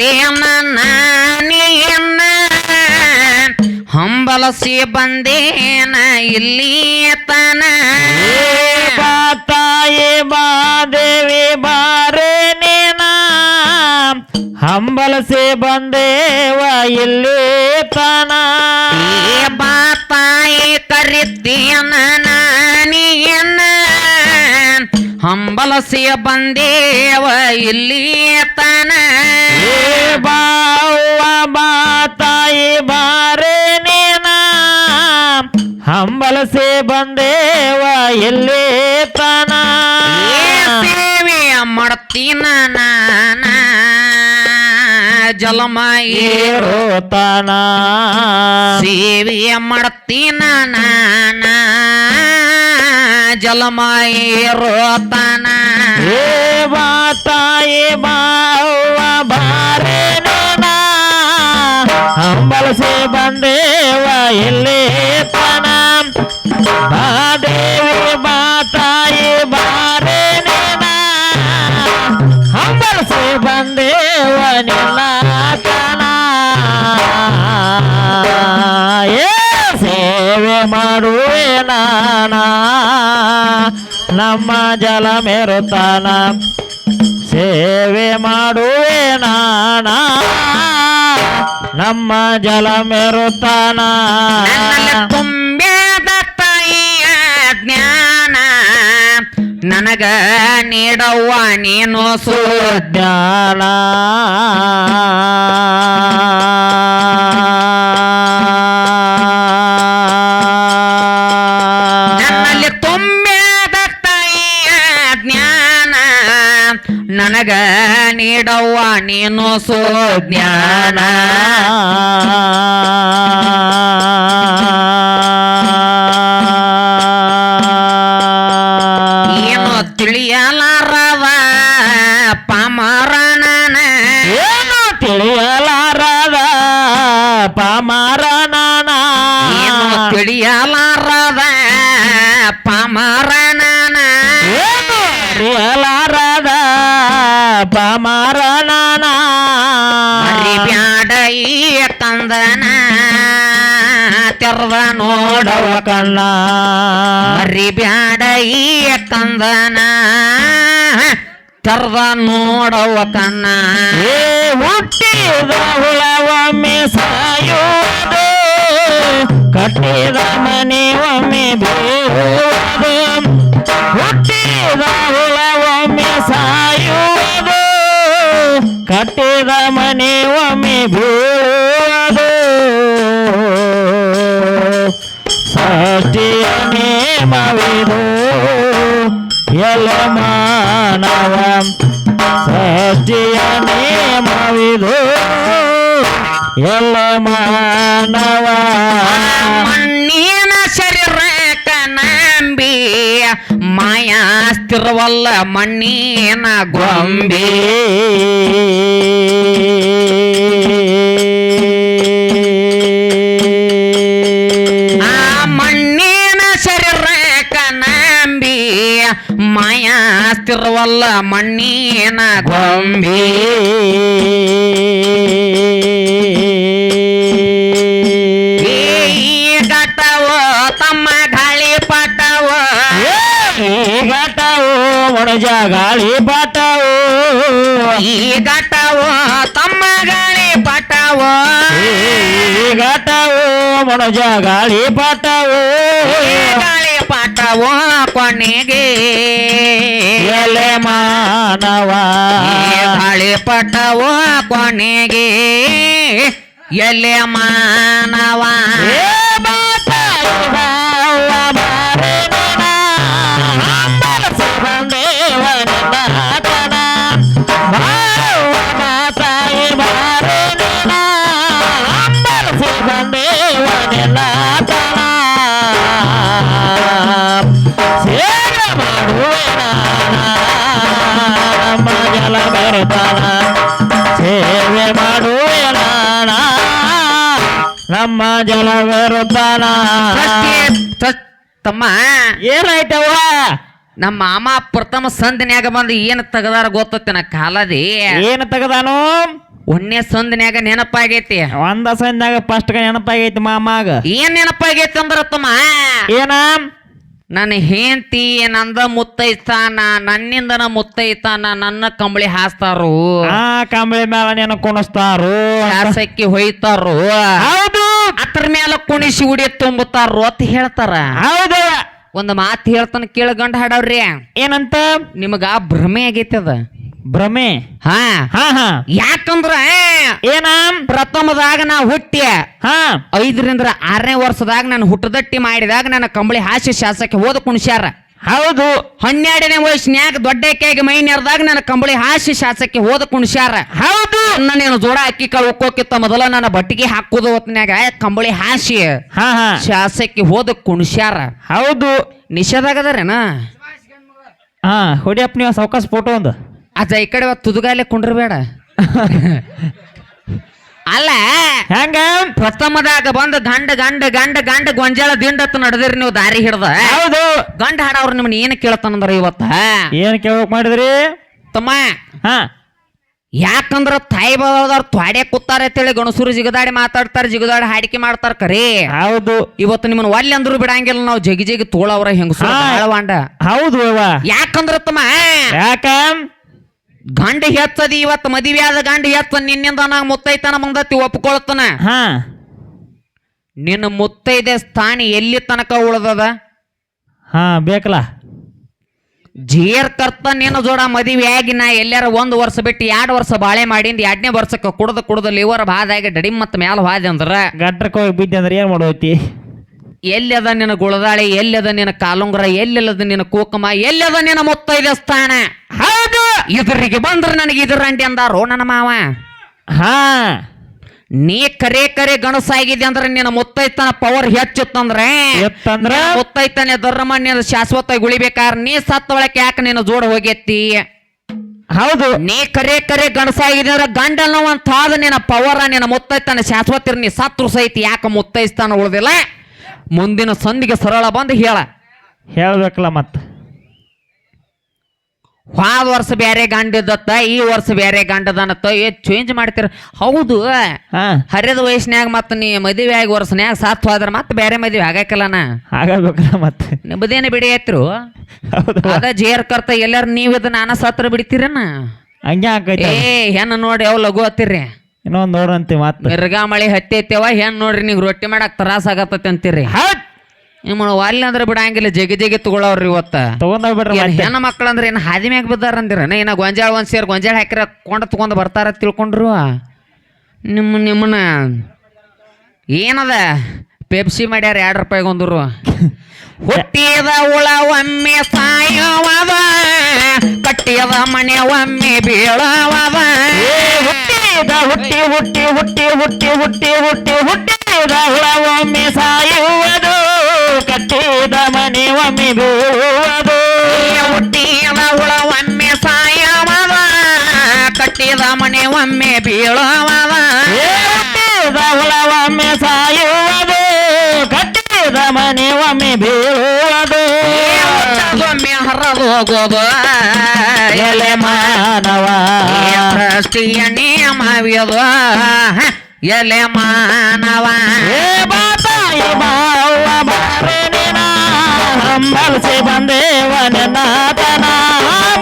ಕರಿತೇನ ನಾನಿಯನ್ನ ಹಂಬಲಸಿ ಬಂದೇನ ಇಲ್ಲಿಯತನ ಬಾ ತಾಯಿ ಬಾ ದೇವಿ ಬಾರೆ ನೀನ. ಹಂಬಲಸಿ ಬಂದೇವ ಇಲ್ಲಿ ತನ. ಏ ಬಾತಾಯಿ ಕರಿತೇನ ನಾನಿಯನ್ನ. ಹಂಬಲಸಿ ಬಂದೇವ ಇಲ್ಲಿ ತನ. ಏ ಬಾವ್ವ ಬಾ ತಾಯಿ ಬಾರೆ ನೀನ. ಹಂಬಲಸಿ ಬಂದೇವ ಇಲ್ಲಿ ತನ. ಏ ಸೇವೆಯ ಮಾಡ್ತೀನ ನಾನ. ಜಲಮ ಏರೋತನ ಸೇವೆಯ ಮಾಡ್ತೀನ ನಾನ. ಜಲಮಾಯಿ ರೋತನ ಏ ಬಾ ತಾಯಿ ಬಾವ ಬಾರೆ ನೀನ ಹಂಬಲಸಿ ಬಂದೇವ ಇಲ್ಲಿ ತನ. ಬಾ ದೇವಿ, ಬಾ ತಾಯಿ, ಬಾರೆ ನೀನ ಹಂಬಲಸಿ ಬಂದೇವ ನಿಲ್ಲ ತನ. ಏ ಸೇವೆ ಮಾಡುವೆ ನಾನ. ನಮ್ಮ ಜಲ ಮೇರುತ್ತಾನ. ಸೇವೆ ಮಾಡುವೆ ನಾನ. ನಮ್ಮ ಜಲ ಮೇರುತ್ತಾನ. ತುಂಬ್ಯಾದ ತಾಯಿಯ ಜ್ಞಾನ. ನನಗ ನೀಡವ್ವ ನೀನು ಸು ನನಗ ನೀಡವ್ವ ನೀನು ಸೋ ಜ್ಞಾನ ಪಾಮರನನ ಬ್ಯಾಡ ಈ ತಂದನ ತೆರ್ದ ನೋಡವ ಕಣ್ಣ. ಮರಿ ಬ್ಯಾಡ ಈ ಕಂದನ ತೆರ್ದ ನೋಡವ ಕಣ್ಣ. ಏ ಹುಟ್ಟಿದ ಹುಳವೊಮ್ಮೆ ಸಾಯುವುದು ಕಟ್ಟಿದ ಮನೆ ಒಮ್ಮೆ ಬೇರೋದು ಹುಟ್ಟಿದ ಹುಳವೊಮ್ಮೆ ಸಾಯುವುದು ಕಟ್ಟಿದ ಮನೆ ಒಮ್ಮೆ ಬೀಳುವುದು ಸೃಷ್ಟಿಯ ನೇಮವಿದು ಎಲ್ಲ ಮಾನವ ಸೃಷ್ಟಿಯ ನೇಮವಿದು ಎಲ್ಲ ಮಾನವ ಮಣ್ಣಿನ ಶರೀರ ಕನಂಬಿ ಮಾಯಾ ಸ್ಥಿರವಲ್ಲ ಮಣ್ಣಿನ ಗೊಂಬೆ. ಆ ಮಣ್ಣಿನ ಶರೀರ ಕನಂಬಿ ಮಾಯಾ ಸ್ಥಿರವಲ್ಲ ಮಣ್ಣಿನ ಗೊಂಬೆ. ಗಾಳಿ ಪಟವ ಈ ಘಟವ ತಮ್ಮ ಗಾಳಿ ಈ ಘಟವು ಮನುಜ ಗಾಳಿ ಪಟವ ಈ ಗಾಳಿ ಪಟವ ಕೊನೆಗೆ? ಎಲೆ ಮಾನವ. ಈ ಗಾಳಿ ಪಟವ ಕೊನೆಗೆ? ಎಲೆ ಮಾನವ. ತಮ್ಮ. ಏನಾಯ್ತವ ನಮ್ಮ ಮಾಮ ಪ್ರಥಮ ಸಂದಿನ್ಯಾಗ ಬಂದು ಏನು ತೆಗದಾರ ಗೊತ್ತೈತೆ ನಾ ಕಾಲದಿ? ಏನ್ ತೆಗದಾನು? ಒಂದೇ ಸಂದನ್ಯಾಗ ನೆನಪಾಗೈತಿ. ಒಂದ ಸಂದಿನ್ಯಾಗ ಫಸ್ಟ್ ನೆನಪಾಗೈತಿ ಮಾಮಾಗ. ಏನ್ ನೆನಪಾಗೈತಿ ಅಂದ್ರ ತಮ್ಮ? ಏನ? ನನ್ನ ಹೆಂಡತಿ ನಂದ ಮುತ್ತೈತಾನ ನನ್ನಿಂದನ ಮುತ್ತೈತಾನ ನನ್ನ ಕಂಬಳಿ ಹಾಸ್ತಾರು. ಆ ಕಂಬಳಿ ಮೇಲೆ ನೆನ ಕುಣಿಸ್ತಾರು. ಶಾಸಕ್ಕಿ ಹೊಯ್ತಾರು. ಹೌದು. ಅದ್ರ ಮೇಲೆ ಕುಣಿಸಿ ಉಡಿ ತುಂಬುತ್ತಾರ ಹೇಳ್ತಾರ. ಹೌದು. ಒಂದ್ ಮಾತು ಹೇಳ್ತಾನ ಕೇಳಗಂಡ ಹಾಡವ್ರಿ. ಏನಂತ? ನಿಮಗ ಭ್ರಮೆ ಆಗೈತಿ ಅದ. ಭ್ರಮೆ? ಹಾ. ಹಾ ಹಾ. ಯಾಕಂದ್ರ ಏನ? ಪ್ರಥಮದಾಗ ನಾ ಹುಟ್ಟಿ ಹಾ. ಐದರಿಂದ ಆರನೇ ವರ್ಷದಾಗ ನಾನು ಹುಟ್ಟದಟ್ಟಿ ಮಾಡಿದಾಗ ನನ್ನ ಕಂಬಳಿ ಹಾಸ್ಯ ಶಾಸಕ ಹೋದ ಕುಣಿಸ್ಯಾರ. ಹೌದು ಹನ್ನೆರಡನೇ ವಯಸ್ಸಿನ್ಯಾಗ ಕೈಗೆ ಮೈ ನೆರೆದಾಗ ನನ್ನ ಕಂಬಳಿ ಹಾಸಿ ಶಾಸಕ್ಕೆ ಹೋದ ಕುಣಿಸ್ಯಾರ. ಹೌದು. ನನ್ನೇನು ಜೋಡ ಅಕ್ಕಿ ಕಾಳು ಉಕ್ಕೋಕಿತ್ತ ಮೊದಲ ನನ್ನ ಬಟ್ಟಿಗೆ ಹಾಕೋದು ಹೊತ್ನ್ಯಾಗ ಕಂಬಳಿ ಹಾಸಿ. ಹಾ ಹಾ. ಶಾಸಕ್ಕೆ ಹೋದ ಕುಣಿಸ್ಯಾರ. ಹೌದು. ನಿಷೇಧಾಗದಾರೇನ? ಹಾ ಹೊಡಿಯಪ್ಪ ನೀವು ಸಾವಕಾಶ ಫೋಟೋ ಒಂದು. ಅದ ಈ ಕಡೆ ತುದುಗಾಲೆ ಕುಂಡ್ರಬೇಡ. ಅಲ್ಲ? ಹೆಂಗ? ಪ್ರಥಮದಾಗ ಬಂದು ಗಂಡ ಗಂಡ ಗಂಡ ಗಂಡ ಗೊಂಜಾಳ ದಿಂಡತ್ ನಡೆದಿರಿ ನೀವು ದಾರಿ ಹಿಡ್ದ. ಹೌದು. ಗಂಡ ಹಾಡವ್ರು ನಿಮ್ನ ಏನು ಕೇಳ್ತಾನಂದ್ರ ಇವತ್ತ? ಏನ್ ಕೇಳಕ್ ಮಾಡಿದ್ರಿ? ತಮ್ಮ ಹಾ. ಯಾಕಂದ್ರ ತಾಯಿ ಬಾದವ್ರು ತ್ವಾಡೆ ಕೂತಾರ ಅಂತೇಳಿ ಗಣಸೂರು ಜಿಗದಾಡಿ ಮಾತಾಡ್ತಾರೆ ಜಿಗದಾಡಿ ಹಾಡಿಕೆ ಮಾಡ್ತಾರ ಕರಿ. ಹೌದು. ಇವತ್ತು ನಿಮ್ಮನ್ನ ಒಲ್ಲಿ ಅಂದ್ರು ಬಿಡಂಗಿಲ್ಲ ನಾವು ಜಗಿ ಜಗಿ ತೋಳವ್ರ ಹೆಂಗಸು ಹೌದು ಯಾಕಂದ್ರ ತಮ್ಮ? ಯಾಕ? ಗಂಡ ಹೆಚ್ಚದಿ ಇವತ್ತು ಮದುವೆ ಆದ ಗಂಡ ಹೆಚ್ಚ ನಿನ್ನಿಂದ ನಾ ಮುತ್ತೈತನ ಮುಂದತಿ ಒಪ್ಕೊಳ್ತಾನ. ಹಾ. ನಿನ್ನ ಮುತ್ತೈದೆ ಸ್ಥಾನ ಎಲ್ಲಿ ತನಕ ಉಳ್ದದ? ಹಾ ಬೇಕಲ್ಲ. ಜೇರ್ ಕರ್ತ ನಿನ್ನ ಜೋಡ ಮದುವೆ ಆಗಿ ನಾ ಎಲ್ಲಾರ ಒಂದು ವರ್ಷ ಬಿಟ್ಟು ಎರಡು ವರ್ಷ ಬಾಳೆ ಮಾಡಿಂದ ಎರಡನೇ ವರ್ಷಕ್ಕೆ ಕುಡ್ದು ಕುಡ್ದು ಲಿವರ್ ಬಾದಾಗಿ ಡಡಿಮ್ ಮತ್ತ ಮ್ಯಾಲ ಹಾದೆ ಅಂದ್ರ ಗಟ್ರಕ್ಕೆ ಹೋಗಿ ಬಿದ್ದೆ ಅಂದ್ರೆ ಏನು ಮಾಡೋತಿ? ಎಲ್ಲದ ನಿನ್ನ ಗುಳದಾಳಿ ಎಲ್ಲದ ನಿನ್ನ ಕಾಲುಂಗ್ರ ಎಲ್ಲದ ನಿನ್ನ ಕೂಕಮ ಎಲ್ಲದ ನಿನ್ನ ಮುತ್ತೈದೆ ಸ್ಥಾನ? ಹೌದು! ಇದ್ರಿಗೆ ಬಂದ್ರೆ ನನಗೆ ಇದ್ರಂಡಿ ಅಂದಾರೋ ನನ್ನ ಮಾವ? ಹಾ. ನೀ ಕರೆ ಕರೆ ಗಣಸಾಗಿದೆ ಅಂದ್ರೆ ನಿನ್ನ ಮುತ್ತೈತನ ಪವರ್ ಹೆಚ್ಚಿತ್ತಂದ್ರೆ ಎತ್ತಂದ್ರ ಮುತ್ತೈತನೆ ಧರ್ಮ ನೀನು ಶಾಶ್ವತ ಉಳಿಬೇಕಾದ್ರೆ ನೀ ಸತ್ತ ಒಳಕ್ಕೆ ಯಾಕೆ ನಿನ್ನ ಜೋಡ ಹೋಗೈತಿ? ಹೌದು. ನೀ ಕರೆ ಕರೆ ಗಣಸಾಗಿದೆ ಅಂದ್ರೆ ಗಂಡಲ್ ನೋವಂತ ನಿನ್ನ ಪವರ ನಿನ್ನ ಮುತ್ತೈತನ ಶಾಶ್ವತ ನೀ ಸತ್ರು ಸಹಿತ ಯಾಕೆ ಮುತ್ತೈಸ್ತಾನ ಉಳ್ದಿಲ್ಲ? ಮುಂದಿನ ಸಂದಿಗೆ ಸರಳ ಬಂದು ಹೇಳ. ಹೇಳ್ಬೇಕಲ್ಲ ಮತ್ತ. ಹೋದ ವರ್ಷ ಬೇರೆ ಗಂಡಿದ್ದತ್ತ ಈ ವರ್ಷ ಬೇರೆ ಗಂಡದನತ್ತ ಏ ಚೇಂಜ್ ಮಾಡ್ತೀರ ಹೌದು ಹರಿದ ವಯಸ್ಸಿನಾಗ ಮತ್ತೆ ನೀ ಮದುವೆ ಆಗಿ ವರ್ಷನ್ಯಾಗ ಸಾತ್ ಹೋದ್ರ ಮತ್ತೆ ಬೇರೆ ಮದುವೆ ಆಗಾಕಲ್ಲನ ಆಗಬೇಕಲ್ಲ ಮತ್ತೆ. ನಿಮ್ಮದೇನು ಬಿಡಿ ಐತ್ರು ಹೌದು? ಅದ ಜೇರ್ ಕರ್ತ ಎಲ್ಲಾರು ನೀವ್ ಇದು ನಾನ ಸತ್ರ ಬಿಡ್ತೀರನ ಹಂಗೆ ಹಾಕೈತಿ ಏ ಹೆಣ್ಣು ನೋಡಿ ಅವ್ ಲಘು ಹತ್ತಿರ್ರಿ. ಇನ್ನೊಂದ್ ನೋಡ್ರಂತಿ ಮತ್ತ. ಮಿರ್ಗಾ ಮಳಿ ಹತ್ತಿ ಐತೆವ ಹೆಣ್ಣು ನೋಡ್ರಿ ನೀವು ರೊಟ್ಟಿ ಮಾಡಕ್ ತ್ರಾಸ ಆಗತ್ತೈತಿ ಅಂತೀರಿ ಹೌದ್! ನಿಮ್ಮ ವಾಲಿನ ಅಂದ್ರೆ ಬಿಡಂಗಿಲ್ಲ ಜಗಿ ಜಗಿ ತಗೊಳವ್ರಿ ಇವತ್ತ. ತಗೊಂಡ್ ಬಿಡ್ರಿ ಏನ್ ಮತ್ತೆ. ಹೆಣ್ಣು ಮಕ್ಳು ಅಂದ್ರೆ ಏನು ಹಾದಿ ಮ್ಯಾಗ ಬಿದ್ದಾರ ಅಂದಿರ ಏನ ಗೊಂಜಾಳ ಒಂದ್ ಸೇರ್ ಗೊಂಜಾಳ ಹಾಕಿರ ಕೊಂಡ ತಗೊಂಡ್ ಬರ್ತಾರ ತಿಳ್ಕೊಂಡ್ರು? ನಿಮ್ಮ ನಿಮ್ಮನ್ನ ಏನದ? ಪೆಪ್ಸಿ ಮಾಡ್ಯಾರ ಎರಡು ರೂಪಾಯಿಗೆ ಒಂದ್ರು. ಹುಟ್ಟಿದ ಹುಳ ಒಮ್ಮೆ ಸಾಯವದ ಕಟ್ಟಿಯದ ಮನೆ ಒಮ್ಮೆ ಬೀಳವದ. ಹುಟ್ಟಿದ ಹುಟ್ಟಿ ಹುಟ್ಟಿ ಹುಟ್ಟಿ ಹುಟ್ಟಿ ಹುಟ್ಟಿ ಹುಟ್ಟಿ ಹುಟ್ಟಿದ ಹುಳ ಒಮ್ಮೆ ಸಾಯುವುದು. ಕಟ್ಟಿದ ಮನೆ ಒಮ್ಮೆ ಬೀಳುವುದು ಹುಟ್ಟಿದ ಒಮ್ಮೆ ಸಾಯವದ ಕಟ್ಟಿದ ಮನೆ ಒಮ್ಮೆ ಬೀಳವದ ಏ ಹುಟ್ಟಿದ ಒಮ್ಮೆ ಸಾಯುವುದು ಕಟ್ಟಿದ ಮನೆ ಒಮ್ಮೆ ಬೀಳುವುದು. ಒಮ್ಮೆ ಹರದು ಹೋಗೋದು ಎಲೆ ಮಾನವ. ಸೃಷ್ಟಿಯ ನಿಯಮವ್ಯದು ಎಲೆ ಮಾನವ. ಬಾತಾಯಿ ಮಾವ. ನಿನ ಹಂಬಲ್ಸಿ ಬಂದೇವನ ನಾತನ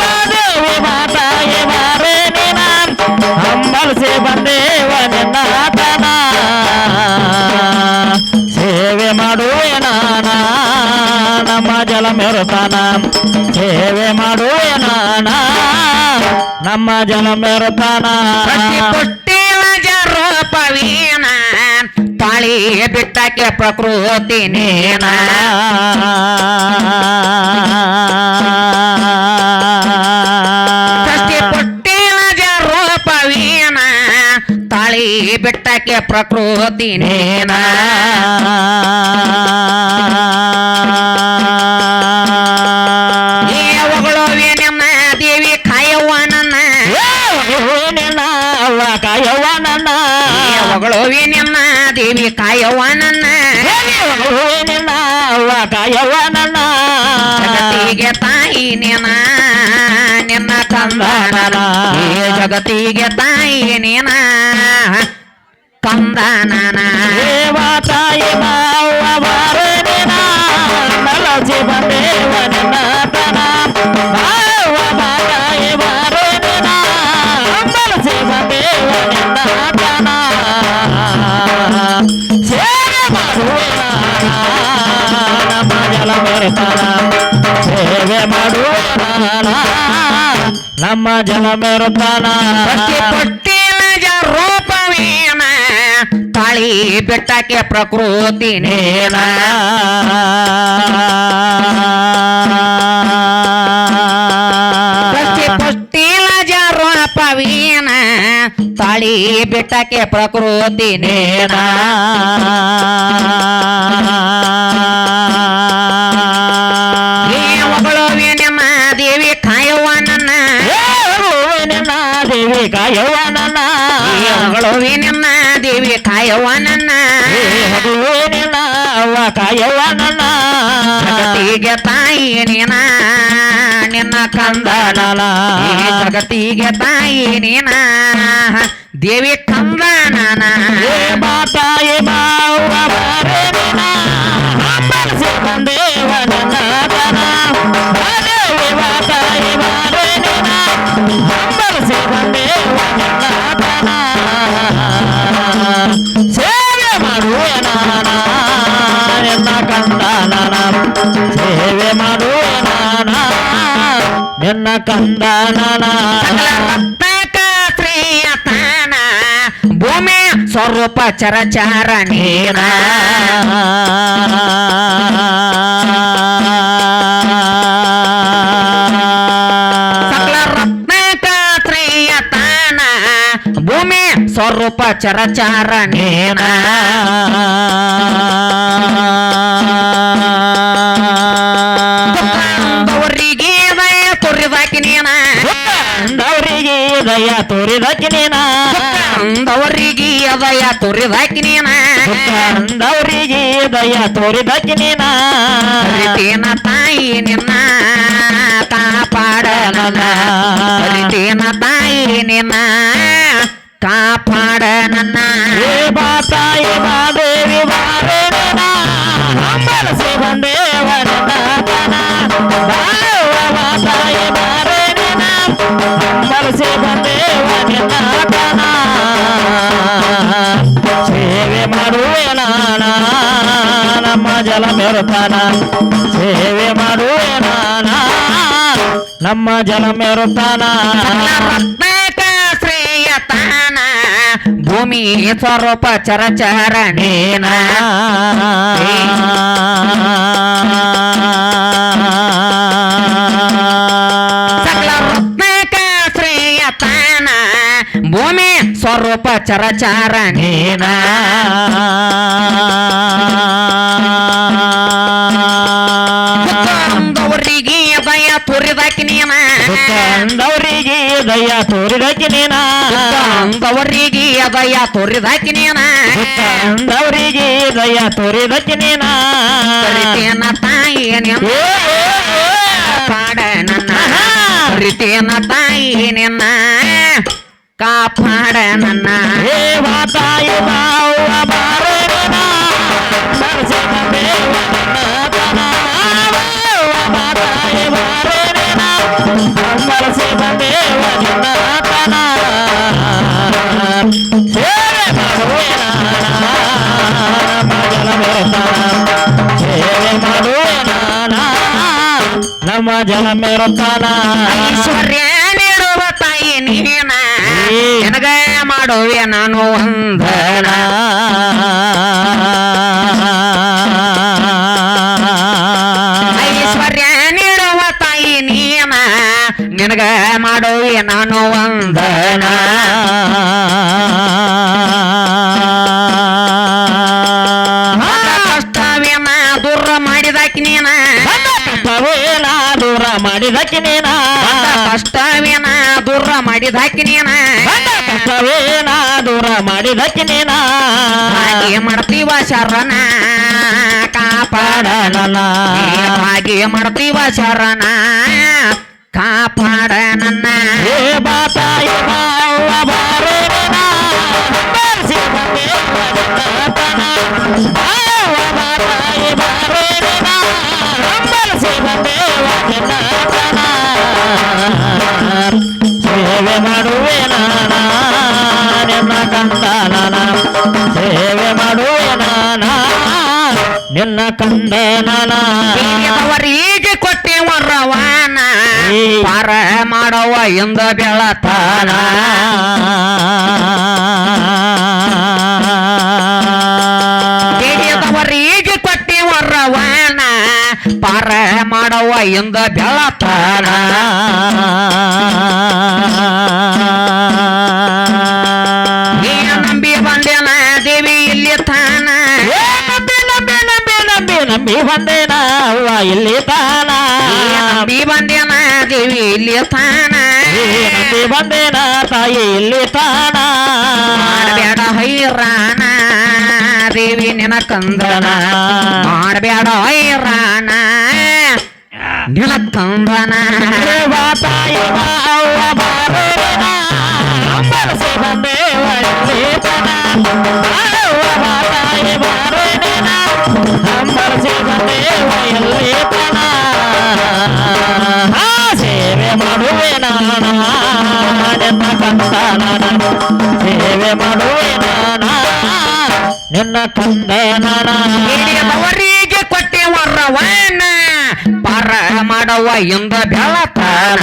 ಮಾದೇವಿ ಮಾತಾಯಿ ಬಾರೆ ನಿನ ಹಂಬಲ್ಸಿ ಬಂದೇವನ ನಾತನ ಸೇವೆ ಮಾಡುವೆ ನಾನ ನಮ್ಮ ಜಲ ಮೆರುತನ ಸೇವೆ ಮಾಡುವೆ ನಾನ ನಮ್ಮ ಜಲ ಮೆರುತನ ಪುಟ್ಟಿಲ ಜರೋಪವೀನ ತಾಳಿ ಬಿಟ್ಟಕ್ಕೆ ಪ್ರಕೃತಿ ನೇನ ಬಿಟ್ಟಕ್ಕೆ ಪ್ರಕೃತಿ ನೇನ ದೇವಗಳು ನಿಮ್ಮ ದೇವಿ ಕಾಯವ್ವ ನನ್ನ. ಕಾಯವ್ವ ನನ್ನ. ದೇವಗಳು ನಿಮ್ಮ ದೇವಿ ಕಾಯವ್ವ ನನ್ನ. ನಿನ್ನ ಅವ್ವ ಕಾಯವ್ವ ನನ್ನ. ಜಗತ್ತಿಗೆ ತಾಯಿ ನೇನ ನಿನ್ನ ಕಂದನ ಈ ಜಗತ್ತಿಗೆ ತಾಯಿ ನೀನ. ಕಂದ ನಾನ ದೇವ ತಾಯಿ ಮಾವ ಬಾರನಿನ ಮಲಸಿ ಬಂದೇವ ನಿನ್ನ ತನ. ಮಾವ ತಾಯಿ ಬಾರನಿನ ಮಲಸಿ ಬಂದೇವ ನಿನ್ನ ತನ. ಸೇವೆ ಮಾಡುವ ನಮ್ಮ ಜಲ ಮೆರೆತನ ಸೇವೆ ಮಾಡುವ ನಮ್ಮ ಜಲ ಮೆರೆತನ ಪಟ್ಟಿ ತಾಳಿ ಬೆಟ್ಟಕ್ಕೆ ಪ್ರಕೃತಿ ನೇನ ಪವೀನ ತಾಳಿ ಬೆಟ್ಟಕ್ಕೆ ಪ್ರಕೃತಿ ನೇನ ದೇವಿ ಕಾಯುವ ನನ್ನ. ದೇವಿ ಕಾಯವ್ವ ನನ್ನ. ಕಾಯುವ ನನ್ನ ನಿನ್ನ ಅವ್ವ ನನ್ನ ಜಗತ್ತಿಗೆ ತಾಯಿ ನೀನ ನಿನ್ನ ಕಂದನಲ ಜಗತ್ತಿಗೆ ತಾಯಿ ನೀನ ದೇವಿ ಕಂದನನ ಬಾ ತಾಯಿ ಮಾವ ನಿನ್ನ ಕಂದನನ. ಶ್ರೀಯತಾನ ಭೂಮಿ ಸ್ವರೂಪ ಚರಚಾರ ರತ್ನಕ ಶ್ರೀಯತಾನ ಭೂಮಿ ಸ್ವರೂಪ ಚರಚಾರ ನೀನ. ದಯ ತೋರಿದಾಕಿ ನೀನ ಅಂದವರಿಗೆ ದಯ ತೋರಿದಕ್ಕೆ ನೀನ ಹರಿತೇನ ತಾಯಿ ನಿನ್ನ ಕಾಪಾಡ ನನ್ನ. ಹರಿತೇನ ತಾಯಿ ನಿನ್ನ ಕಾಪಾಡ ನನ್ನ. ಏ ಬಾತಾಯಿ ಮಾದೇವಿ ಬಾರೆ ಜಲ ಮೇರುತ್ತಾನ ಸೇವೆ ಮಾಡುವೆ ನಾನ. ನಮ್ಮ ಜಲ ಮೇರುತ್ತಾನ ಶ್ರೇಯತಾನ ಭೂಮಿ ಸ್ವರೂಪ ಚರಚರಣೇನ. ಭೂಮಿ ಸ್ವರೂಪ ಚರಚಾರ ದಯ ಅಂದವರಿಗೆ ನೀನ ತೋರಿದಾಕಿನೇನಾ? ದಯ ತೋರಿದಾಕಿನೇನಾ? ಕಂದವರಿಗೆ ದಯ ತೋರಿದಕ್ಕೆ ನೀನ ಹರಿತೇನ ತಾಯಿ ನಿನ್ನ ಕಾಪಾಡ ನನ್ನ. ಹರಿತೇನ ತಾಯಿ ನಿನ್ನ ಕಾಪಾಡ ನನ್ನ. ಹೇ ವಾತಾಯ ಬಾವು ಬಾರೆ ನಮ್ಮ ಜನ ಮೆರುತ್ತಾನ ಐಶ್ವರ್ಯ ನೀಡುವ ತಾಯಿ ನೀನ ನನಗೆ ಮಾಡುವೆ ನಾನು ಒಂದನ ಐಶ್ವರ್ಯ ನೀಡುವ ತಾಯಿ ನೀನ ನಿನಗೆ ಮಾಡುವೆ ನಾನು ಒಂದನ ದೂರ ಮಾಡಿದಕ್ಕೆ ನೀನ ಕಷ್ಟವೇನ ದೂರ ಮಾಡಿದಾಕಿ ನೀನ ಕಷ್ಟವೇನ ದೂರ ಮಾಡಿದಾಕಿನೇನ ನೀನ ಹಾಗೆ ಮಾಡ್ತೀವ ಶರಣ ಕಾಪಾಡ ನನ್ನ ಹಾಗೆ ಮಾಡ್ತೀವ ಶರಣ ಕಾಪಾಡ ನನ್ನ ಬಾತಾಯಿ ಮಾವ ನಿನ್ನ ಕಂದನನ ಅವರಿಗೆ ಕೊಟ್ಟೆ ವರವಾನ ಏ. ಪಾರ ಮಾಡವ ಎಂದ ಬೆಳತಾನ ಬೇಡಿದವರಿಗೆ ಕೊಟ್ಟೆ ವರವಾನ ಪಾರ ಮಾಡವ ಎಂದ ಬೆಳತಾನ ಏ ನಂಬಿ ಬಂದೇನ ದೇವಿ ಇಲ್ಲಿ ನಂಬಿ ನಂಬಿ ಬಂದೇನ ಅವ್ವ ಇಲ್ಲಿ ತಾನ ಏ ನಂಬಿ ಬಂದೇನ ದೇವಿ ಇಲ್ಲಿ ತಾನ ಏ ನಂಬಿ ಬಂದೇನ ತಾಯಿ ಇಲ್ಲಿ ತಾನ ಮಾಡಬೇಡ ಹೈರಾಣ ದೇವಿ ನಿನ ಕಂದನ ಮಾಡಬೇಡ ಹೈರಾಣ ನಿನ ಕಂದನ ದೇವ ತಾಯಿ ಬಾ ಅವ್ವ ಬಾರೇನ ಅಂಬರಸಿ ಬಂದೇವ ಇಲ್ಲಿ ತಾನ ನಿನ್ನ ತಂದೆ ಹಿಡಿಯದವರಿಗೆ ಕೊಟ್ಟಿ ವರವನ ಪಾರ ಮಾಡವ ಎಂದ ಬೆಳತಾನ.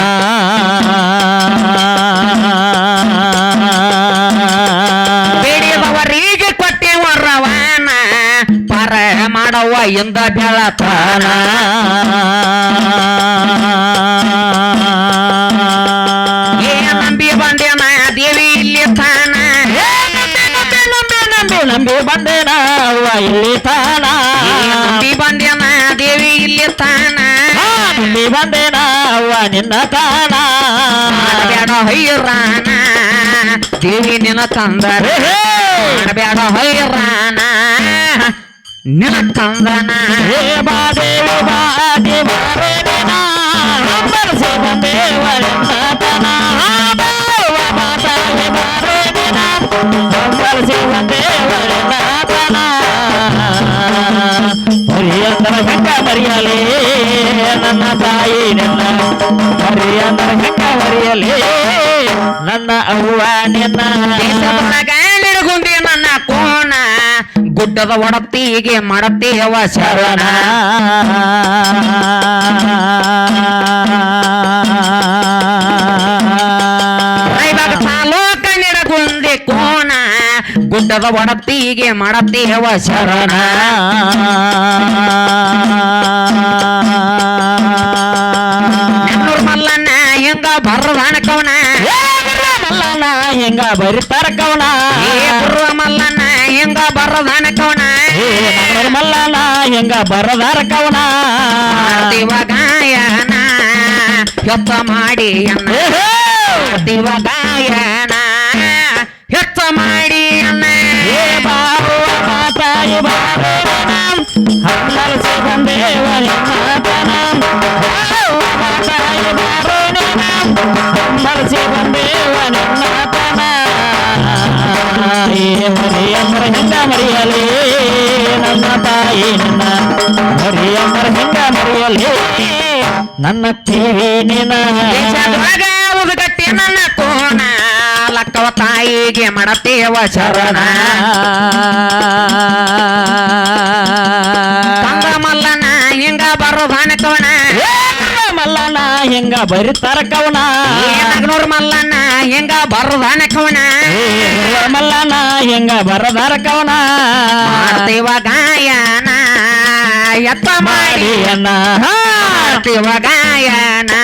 ಮಾಡವ ಎಂದ ಬೆಳತಾನ. ನಂಬಿ ಬಂದೇನ ಇಲ್ಲಿ ತಾನ. ನಂಬಿ ಬಂದೇನ ದೇವಿ ಇಲ್ಲಿ ತಾನ. ನಂಬಿ ಬಂದೇನ ನಿನ್ನ ತಾನ. ಬೇಡ ಹೈರಾಣ ದೇವಿ ನಿನ್ನ ತಂದರೆ ಬೇಡ ಹೈರಾಣ ನಿನ ತಂದನ. ಹೇ ಬಾ ದೇವಿ ಬಾ ದೇವರೇ ನಿನ ಬರ್ಸ ನಿನ್ನ ತಾನ. ನನ್ನ ತಾಯಿ ನಿನ್ನ ಹರಿಯ ನರಕ ಹರಿಯಲಿ. ನನ್ನ ಅವ್ವ ನಿನ್ನ ಗುಂಡಿ ನನ್ನ ಕೋಣ, ಗುಡ್ಡದ ಒಡತಿಗೆ ಮಾಡತ್ತೇವ ಶರಣ. ಗುಡ್ಡದ ಮಾಡತ್ತಿ ಮಾಡತ್ತೇವ ಶರಣ. ಮಲ್ಲಣ್ಣ ಹೆಂಗ ಬರದಾರ ಕವನ ಮಾಡ್ತೀವ ಗಾಯನ ಎತ್ತ ಮಾಡಿ ಅನ್ನ ಏ ಹೇ! ಮಾಡ್ತೀವ ಗಾಯನ ಎತ್ತ ಮಾಡಿ ಅನ್ನ ಏ ಬಾರುವ ಮಾತಾಯಿ ಬಾರೇನ ಹನ್ನರಸಿ ಬಂದೇವ ನಿನ್ನತನ ಬಾರುವ ಮಾತಾಯಿ ಬಾರೇನ ಹನ್ನರಸಿ ಬಂದೇವ ನಿನ್ನತನ ಏ ಮರಿಯಮ್ಮರ ಹೆಂಗ ಮರಿಯಲೇ ನನ್ನ ತಾಯಿ ನನ್ನ ಮರಿಯಮ್ಮರ ಹಿಂಗ ಮರಿಯಲೇ? ನನ್ನ ಕಿವಿ ನಿನ ದೇಶದೊಳಗ ಉದುಗಟ್ಟಿ ನನ್ನ ಕೋಣ. ಲಕ್ಕವ ತಾಯಿಗೆ ಮಡತೇವ ಶರಣ. ಕಂದ ಮಲ್ಲನ ಹಿಂಗ ಬರೋ ಭಾನ ಏ! ಮಲ್ಲಣ್ಣ ಹೆಂಗ ಬರಿತಾರ ಕವನ ನಗನೂರ್ ಮಲ್ಲಣ್ಣ ಹಿಂಗ ಬರೋದಾನ ಕವನ ಏ ಮಲ್ಲಣ್ಣ ಹೆಂಗ ಬರದಾರ ಕವನ ಮಾಡ್ತೀವ ಗಾಯನ ಎತ್ತ ಮಾಡಿ ಮಾಡಿ ಅಣ್ಣ ಮಾಡ್ತೀವ ಗಾಯನ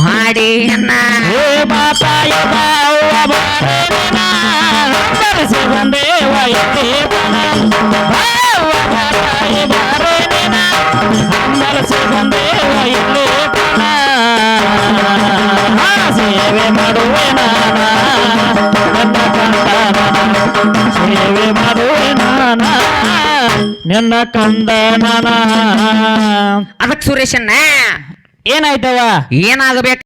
ಮಾಡಿ ಅನ್ನ ಏ ಮಾತಾಯ ಬಾವ ಬಾರೇನ ಬರಸಿ ಬಂದೇವ ಎತ್ತೆ ಬನ ಬಾವ ಮಾತಾಯ ಬಾರೇನ ಬರಸಿ ಬಂದೇವ ನಿನ್ನ ಕಂದ ನಾನ. ಅದಕ್ಕೆ ಸುರೇಶನ್ನ ಏನಾಯ್ತವ? ಏನಾಗಬೇಕು?